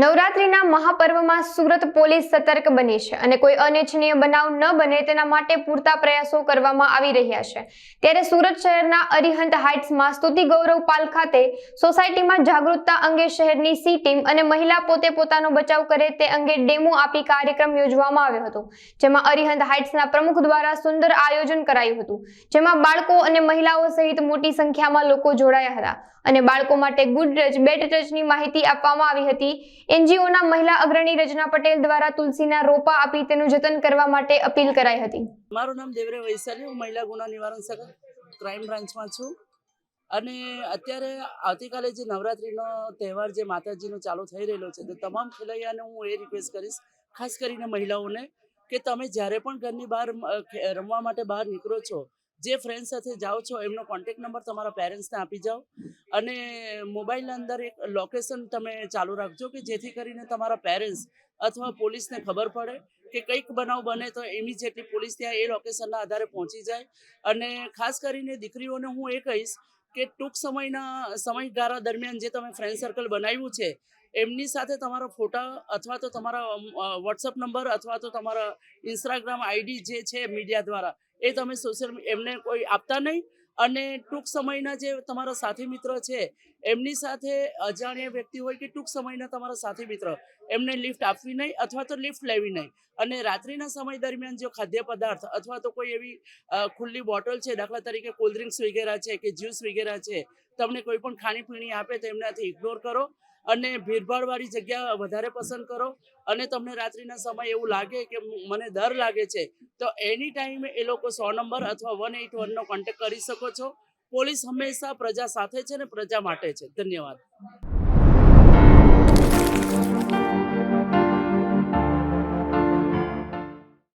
નવરાત્રીના મહાપર્વમાં સુરત પોલીસ સતર્ક બની છે અને કોઈ અનિચ્છનીય બનાવ ન બને તેના માટે પૂરતા પ્રયાસો કરવામાં આવી રહ્યા છે. ત્યારે સુરત શહેરના અરિહંત હાઇટ્સમાં સ્તુતિ ગૌરવ પાલ ખાતે સોસાયટીમાં જાગૃતતા અંગે શહેરની સી ટીમ અને મહિલા પોતે પોતાનો બચાવ કરે તે અંગે ડેમો આપી કાર્યક્રમ યોજવામાં આવ્યો હતો. જેમાં અરિહંત હાઇટ્સના પ્રમુખ દ્વારા સુંદર આયોજન કરાયું હતું. જેમાં બાળકો અને મહિલાઓ સહિત મોટી સંખ્યામાં લોકો જોડાયા હતા. અને બાળકો માટે ગુડ ટચ, બેડ ટચની માહિતી આપવામાં આવી હતી. એનજીઓના મહિલા અગ્રણી રચના પટેલ દ્વારા તુલસીના રોપા આપી તેનું જતન કરવા માટે અપીલ કરાઈ હતી. મારું નામ દેવરે વૈશાલી, હું મહિલા ગુના નિવારણ શાખા ક્રાઇમ બ્રાન્ચમાં છું. અને અત્યારે આવતીકાલે જે નવરાત્રિનો તહેવાર જે માતાજીનો ચાલુ થઈ રહેલો છે, તો તમામ ખેલૈયાને હું એ રિક્વેસ્ટ કરીશ, ખાસ કરીને મહિલાઓને, કે તમે જ્યારે પણ ઘરની બહાર રમવા માટે બહાર નીકળો છો જે ફ્રેન્ડ સાથે જાઓ છો, એમનો કોન્ટેક્ટ નંબર તમારા પેરેન્ટ્સને આપી જાઓ. અને મોબાઈલની અંદર એક લોકેશન તમે ચાલુ રાખજો કે જેથી કરીને તમારા પેરેન્ટ્સ અથવા પોલીસને ખબર પડે કે કંઈક બનાવ બને તો ઇમિજિએટલી પોલીસ ત્યાં એ લોકેશનના આધારે પહોંચી જાય. અને ખાસ કરીને દીકરીઓને હું એ કહીશ કે ટૂંક સમયના, સમયગાળા દરમિયાન જે તમે ફ્રેન્ડ સર્કલ બનાવ્યું છે, એમની સાથે તમારા ફોટા અથવા તો તમારા વોટ્સઅપ નંબર અથવા તો તમારા ઇન્સ્ટાગ્રામ આઈડી જે છે મીડિયા દ્વારા એ તમે સોશિયલ એમને કોઈ આપતા નહીં. અને ટૂંક સમયના જે તમારા સાથી મિત્ર છે, એમની સાથે અજાણ્યા વ્યક્તિ હોય કે ટૂંક સમયના તમારા સાથી મિત્ર, એમને લિફ્ટ આપવી નહીં અથવા તો લિફ્ટ લેવી નહીં. અને રાત્રિના સમય દરમિયાન જો ખાદ્ય પદાર્થ અથવા તો કોઈ એવી ખુલ્લી બોટલ છે, દાખલા તરીકે કોલ્ડ ડ્રિંક્સ વગેરે છે કે જ્યુસ વગેરે છે, તમને કોઈ પણ ખાણીપીણી આપે તો એમનાથી ઇગ્નોર કરો. અને ભીડભાડવાળી જગ્યા વધારે પસંદ કરો. અને તમને રાત્રિના સમય એવું લાગે કે મને ડર લાગે છે, તો એની ટાઈમે એ લોકો સો નંબર અથવા વન એઇટ વનનો કોન્ટેક્ટ કરી શકો છો. પોલીસ હંમેશા પ્રજા સાથે છે ને પ્રજા માટે છે. ધન્યવાદ.